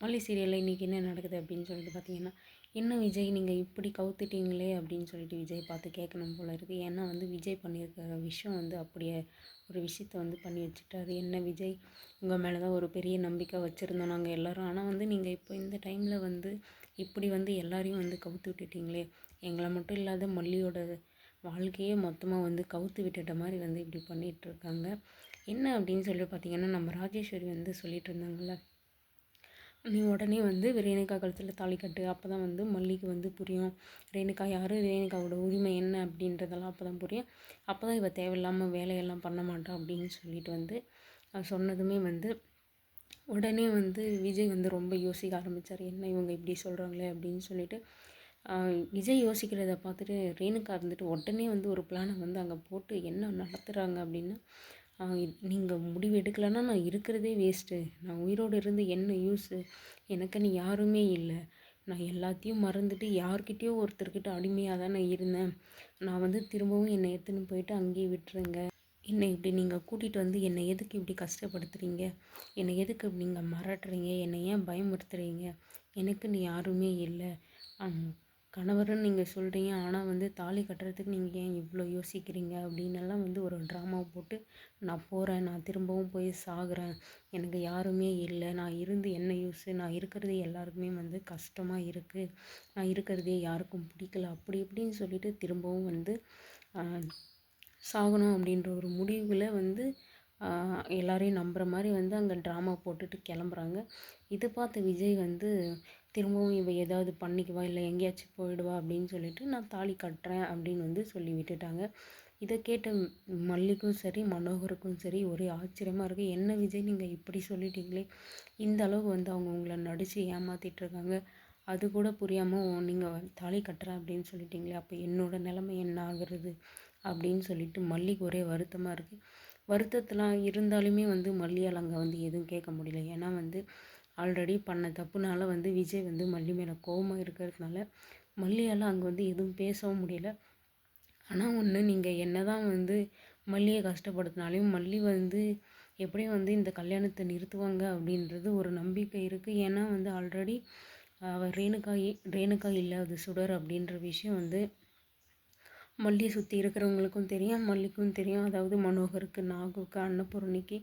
மல்லி சீரியலில் இன்றைக்கி என்ன நடக்குது அப்படின்னு சொல்லிட்டு பார்த்தீங்கன்னா என்ன விஜய் நீங்கள் இப்படி கவுத்துட்டீங்களே அப்படின்னு சொல்லிட்டு விஜய் பார்த்து கேட்கணும் போல இருக்குது ஏன்னா வந்து விஜய் பண்ணியிருக்கிற விஷயம் வந்து அப்படியே ஒரு விஷயத்த வந்து பண்ணி வச்சுட்டாரு. என்ன விஜய் உங்கள் மேலே தான் ஒரு பெரிய நம்பிக்கை வச்சுருந்தோம் நாங்கள் எல்லோரும். ஆனால் வந்து நீங்கள் இப்போ இந்த டைமில் வந்து இப்படி வந்து எல்லாரையும் வந்து கவுத்து விட்டுட்டீங்களே எங்களை மட்டும் இல்லாத மல்லியோட வாழ்க்கையே மொத்தமாக வந்து கவுத்து விட்டுட்ட மாதிரி வந்து இப்படி பண்ணிகிட்ருக்காங்க என்ன அப்படின்னு சொல்லி பார்த்தீங்கன்னா நம்ம ராஜேஸ்வரி வந்து சொல்லிகிட்டு இருந்தாங்கள்ல நீ உடனே வந்து ரேணுகா கழுத்தில் தாலி கட்டு. அப்போ தான் வந்து மல்லிக்கு வந்து புரியும். ரேணுகா யார்? ரேணுகாவோட உரிமை என்ன அப்படின்றதெல்லாம் அப்போ தான் புரியும். அப்போ தான் இவள் தேவையில்லாமல் வேலையெல்லாம் பண்ண மாட்டான் அப்படின்னு சொல்லிட்டு வந்து சொன்னதுமே வந்து உடனே வந்து விஜய் வந்து ரொம்ப யோசிக்க ஆரம்பித்தார் என்ன இவங்க இப்படி சொல்கிறாங்களே அப்படின்னு சொல்லிட்டு விஜய் யோசிக்கிறத பார்த்துட்டு ரேணுகா இருந்துட்டு உடனே வந்து ஒரு பிளானை வந்து அங்கே போட்டு என்ன நடத்துகிறாங்க அப்படின்னா நீங்கள் முடிவு எடுக்கலைன்னா நான் இருக்கிறதே வேஸ்ட்டு நான் உயிரோடு இருந்து என்ன யூஸு எனக்குன்னு யாருமே இல்லை. நான் எல்லாத்தையும் மறந்துட்டு யார்கிட்டயோ ஒருத்தர்கிட்ட அடிமையாக தான் நான் இருந்தேன். நான் வந்து திரும்பவும் என்னை எடுத்துன்னு போயிட்டு அங்கேயே விட்டுருங்க. என்னை இப்படி நீங்கள் கூட்டிகிட்டு வந்து என்னை எதுக்கு இப்படி கஷ்டப்படுத்துறீங்க? என்னை எதுக்கு நீங்கள் மிரட்டுறீங்க என்னை ஏன் பயமுறுத்துறீங்க? எனக்குன்னு யாருமே இல்லை. கணவர்னு நீங்கள் சொல்கிறீங்க ஆனால் வந்து தாலி கட்டுறதுக்கு நீங்கள் ஏன் இவ்வளோ யோசிக்கிறீங்க? அப்படின்னெல்லாம் வந்து ஒரு ட்ராமா போட்டு நான் போகிறேன் நான் திரும்பவும் போய் சாகுறேன். எனக்கு யாருமே இல்லை. நான் இருந்து என்ன யூஸு நான் இருக்கிறது எல்லாருக்குமே வந்து கஷ்டமாக இருக்குது நான் இருக்கிறதே யாருக்கும் பிடிக்கல. அப்படி இப்படின்னு சொல்லிட்டு திரும்பவும் வந்து சாகணும் அப்படின்ற ஒரு முடிவில் வந்து எல்லாரையும் நம்புகிற மாதிரி வந்து அங்கே ட்ராமா போட்டுட்டு கிளம்புறாங்க. இது பார்த்த விஜய் வந்து திரும்பவும் இவள் ஏதாவது பண்ணிக்குவா இல்லை எங்கேயாச்சும் போயிடுவா அப்படின்னு சொல்லிட்டு நான் தாலி கட்டுறேன் அப்படின்னு வந்து சொல்லி விட்டுட்டாங்க. இதை கேட்ட மல்லிக்கும் சரி மனோகருக்கும் சரி ஒரே ஆச்சரியமாக இருக்குது என்ன விஜய் நீங்கள் இப்படி சொல்லிட்டீங்களே? இந்த அளவுக்கு வந்து அவங்க உங்களை நடித்து ஏமாற்றிட்டுருக்காங்க அது கூட புரியாமல் நீங்கள் தாலி கட்டுறேன் அப்படின்னு சொல்லிட்டீங்களே அப்போ என்னோடய நிலைமை என்ன ஆகுறது? அப்படின்னு சொல்லிட்டு மல்லிக்கு ஒரே வருத்தமாக இருக்குது வருத்தத்தெலாம் இருந்தாலுமே வந்து மல்லியால் அங்கே வந்து எதுவும் கேட்க முடியல. ஏன்னா வந்து ஆல்ரெடி பண்ண தப்புனால வந்து விஜய் வந்து மல்லி மேலே கோபமாக இருக்கிறதுனால மல்லியால் அங்கே வந்து எதுவும் பேசவும் முடியல. ஆனால் ஒன்று நீங்கள் என்ன தான் வந்து மல்லியை கஷ்டப்படுத்தினாலையும் மல்லி வந்து எப்படியும் வந்து இந்த கல்யாணத்தை நிறுத்துவாங்க அப்படின்றது ஒரு நம்பிக்கை இருக்குது ஏன்னா வந்து ஆல்ரெடி அவர் ரேணுகா ரேணுகா இல்லாத சுடர் அப்படின்ற விஷயம் வந்து மல்லியை சுற்றி இருக்கிறவங்களுக்கும் தெரியும் மல்லிக்கும் தெரியும். அதாவது மனோகருக்கு நாகுக்கு அன்னபூர்ணிக்கு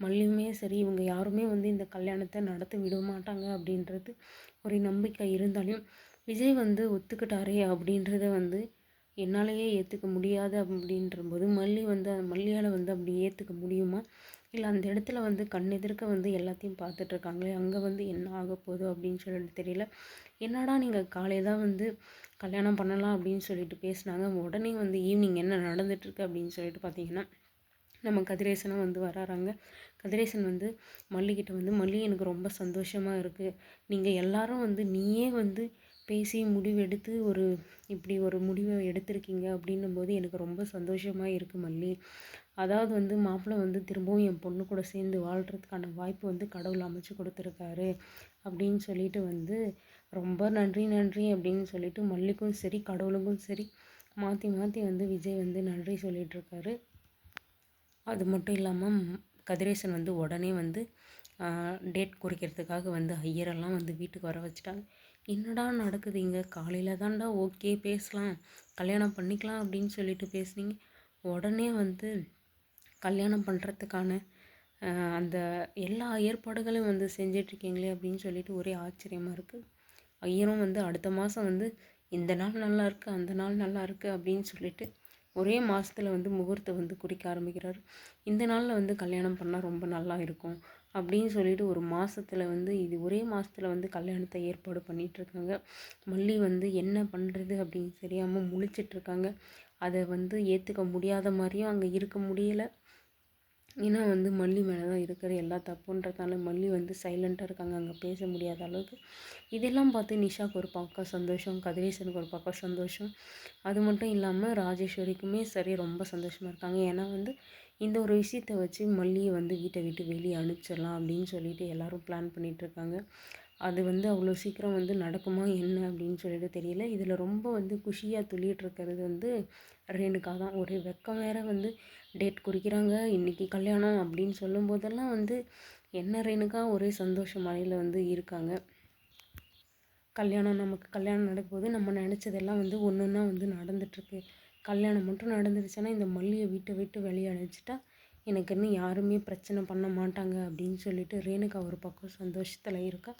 மல்லியுமே சரி இவங்க யாருமே வந்து இந்த கல்யாணத்தை நடத்த விட மாட்டாங்க அப்படின்றது ஒரு நம்பிக்கை இருந்தாலும் விஜய் வந்து ஒத்துக்கிட்டாரே அப்படின்றத வந்து என்னாலேயே ஏற்றுக்க முடியாது அப்படின்ற போது மல்லி வந்து மல்லியால் வந்து அப்படி ஏற்றுக்க முடியுமா? இல்லை அந்த இடத்துல வந்து கண் எதிர்க்க வந்து எல்லாத்தையும் பார்த்துட்ருக்காங்களே அங்கே வந்து என்ன ஆக போகுது அப்படின்னு சொல்லிட்டு தெரியல. என்னடா நீங்கள் காலையில் தான் வந்து கல்யாணம் பண்ணலாம் அப்படின்னு சொல்லிட்டு பேசினாங்க. உடனே வந்து ஈவினிங் என்ன நடந்துகிட்ருக்கு அப்படின்னு சொல்லிட்டு பார்த்தீங்கன்னா நம்ம கதிரேசனும் வந்து வராறாங்க. கதிரேசன் வந்து மல்லிகிட்ட வந்து மல்லி எனக்கு ரொம்ப சந்தோஷமாக இருக்குது நீங்கள் எல்லாரும் வந்து நீயே வந்து பேசி முடிவெடுத்து ஒரு இப்படி ஒரு முடிவை எடுத்திருக்கீங்க. அப்படின்னும் போது எனக்கு ரொம்ப சந்தோஷமாக இருக்குது மல்லி. அதாவது வந்து மாப்பிள்ளை வந்து திரும்பவும் என் பொண்ணு கூட சேர்ந்து வாழ்கிறதுக்கான வாய்ப்பு வந்து கடவுள் அமைச்சு கொடுத்துருக்காரு அப்படின்னு சொல்லிட்டு வந்து ரொம்ப நன்றி நன்றி அப்படின்னு சொல்லிட்டு மல்லிக்கும் சரி கடவுளுக்கும் சரி மாற்றி மாற்றி வந்து விஜய் வந்து நன்றி சொல்லிகிட்ருக்காரு அது மட்டும் இல்லாமல் கதிரேசன் வந்து உடனே வந்து டேட் குறிக்கிறதுக்காக வந்து ஐயரெல்லாம் வந்து வீட்டுக்கு வர வச்சுட்டாங்க. என்னடா நடக்குது இங்கே? காலையில் தான்டா ஓகே பேசலாம் கல்யாணம் பண்ணிக்கலாம் அப்படின்னு சொல்லிட்டு பேசுனீங்க. உடனே வந்து கல்யாணம் பண்ணுறதுக்கான அந்த எல்லா ஏற்பாடுகளையும் வந்து செஞ்சிட்ருக்கீங்களே அப்படின்னு சொல்லிட்டு ஒரே ஆச்சரியமாக இருக்குது ஐயரும் வந்து அடுத்த மாதம் வந்து இந்த நாள் நல்லா இருக்குது அந்த நாள் நல்லா இருக்குது அப்படின்னு சொல்லிட்டு ஒரே மாதத்தில் வந்து முகூர்த்தம் வந்து குறிக்க ஆரம்பிக்கிறார். இந்த நாளில் வந்து கல்யாணம் பண்ணால் ரொம்ப நல்லா இருக்கும் அப்படின்னு சொல்லிட்டு ஒரு மாதத்தில் வந்து இது ஒரே மாதத்தில் வந்து கல்யாணத்தை ஏற்பாடு பண்ணிகிட்ருக்காங்க மல்லி வந்து என்ன பண்ணுறது அப்படின்னு தெரியாமல் முழிச்சிட்ருக்காங்க. அதை வந்து ஏற்றுக்க முடியாத மாதிரியும் அங்கே இருக்க முடியலை. ஏன்னா வந்து மல்லி மேலே தான் இருக்கிற எல்லா தப்புன்றதால மல்லி வந்து சைலண்ட்டாக இருக்காங்க. அங்கே பேச முடியாத அளவுக்கு. இதெல்லாம் பார்த்து நிஷாவுக்கு ஒரு பக்கம் சந்தோஷம் கதிரேசனுக்கு ஒரு பக்கம் சந்தோஷம். அது மட்டும் இல்லாமல் ராஜேஸ்வரிக்குமே சரி ரொம்ப சந்தோஷமாக இருக்காங்க. ஏன்னா வந்து இந்த ஒரு விஷயத்தை வச்சு மல்லியை வந்து வீட்டை விட்டு வெளியே அனுப்பிச்சிடலாம் அப்படின்னு சொல்லிட்டு எல்லோரும் பிளான் பண்ணிகிட்ருக்காங்க அது வந்து அவ்வளோ சீக்கிரம் வந்து நடக்குமா என்ன அப்படின்னு சொல்லிட்டு தெரியல. இதில் ரொம்ப வந்து குஷியாக துள்ளிகிட்ருக்கிறது வந்து ரேணுகா தான். ஒரே வெக்கம் வேற வந்து டேட் குறிக்கிறாங்க. இன்றைக்கி கல்யாணம் அப்படின்னு சொல்லும் போதெல்லாம் வந்து என்ன ரேணுகா ஒரே சந்தோஷ மழையில் வந்து இருக்காங்க. கல்யாணம் நமக்கு கல்யாணம் நடக்கும்போது நம்ம நினச்சதெல்லாம் வந்து ஒன்று ஒன்றா வந்து நடந்துகிட்ருக்கு கல்யாணம் மட்டும் நடந்துருச்சுன்னா இந்த மல்லியை வீட்டை விட்டு வெளியே அழைச்சிட்டா எனக்கு இன்னும் யாருமே பிரச்சனை பண்ண மாட்டாங்க அப்படின்னு சொல்லிட்டு ரேணுகா ஒரு பக்கம் சந்தோஷத்தில் இருக்கா.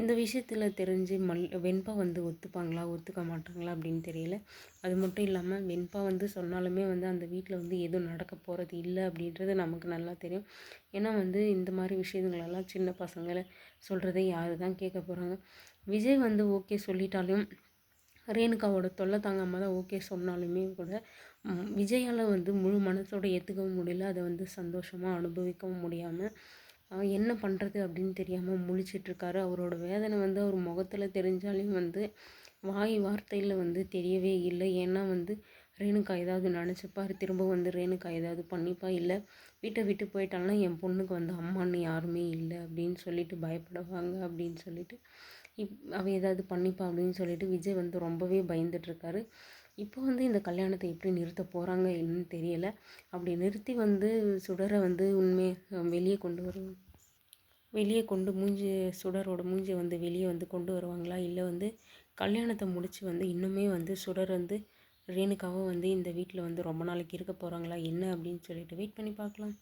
இந்த விஷயத்தில் தெரிஞ்சு மல் வெண்பா வந்து ஒத்துப்பாங்களா ஒத்துக்க மாட்டாங்களா அப்படின்னு தெரியல. அது மட்டும் இல்லாமல் வெண்பா வந்து சொன்னாலுமே வந்து அந்த வீட்டில் வந்து எதுவும் நடக்க போகிறது இல்லை அப்படின்றது நமக்கு நல்லா தெரியும். ஏன்னா வந்து இந்த மாதிரி விஷயங்களெல்லாம் சின்ன பசங்களை சொல்கிறதே யாரு தான் கேட்க போகிறாங்க விஜய் வந்து ஓகே சொல்லிட்டாலும் ரேணுகாவோட தொல்லை தாங்காமல் தான் ஓகே சொன்னாலுமே கூட விஜயால் வந்து முழு மனசோட ஏற்றுக்கவும் முடியல. அதை வந்து சந்தோஷமாக அனுபவிக்கவும் முடியாமல் என்ன பண்ணுறது அப்படின்னு தெரியாமல் முழிச்சிட்ருக்காரு. அவரோட வேதனை வந்து அவர் முகத்தில் தெரிஞ்சாலையும் வந்து வாய் வார்த்தையில் வந்து தெரியவே இல்லை. ஏன்னா வந்து ரேணுகா ஏதாவது நினச்சிப்பார் திரும்ப வந்து ரேணுகா ஏதாவது பண்ணிப்பா? இல்லை வீட்டை விட்டு போயிட்டாலும் என் பொண்ணுக்கு வந்து அம்மான்னு யாருமே இல்லை அப்படின்னு சொல்லிட்டு பயப்படுவாங்க அப்படின்னு சொல்லிட்டு இப் அவள் ஏதாவது பண்ணிப்பா அப்படின்னு சொல்லிட்டு விஜய் வந்து ரொம்பவே பயந்துட்டுருக்காரு இப்போ வந்து இந்த கல்யாணத்தை எப்படி நிறுத்த போகிறாங்க என்னன்னு தெரியலை. அப்படி நிறுத்தி வந்து சுடரை வந்து உண்மையை வெளியே கொண்டு வருவோம் வெளியே கொண்டு மூஞ்சி சுடரோட மூஞ்சியை வந்து வெளியே வந்து கொண்டு வருவாங்களா? இல்லை வந்து கல்யாணத்தை முடித்து வந்து இன்னுமே வந்து சுடர் வந்து ரேணுக்காவும் வந்து இந்த வீட்டில் வந்து ரொம்ப நாளைக்கு இருக்க போகிறாங்களா என்ன அப்படின்னு சொல்லிட்டு வெயிட் பண்ணி பார்க்கலாம்.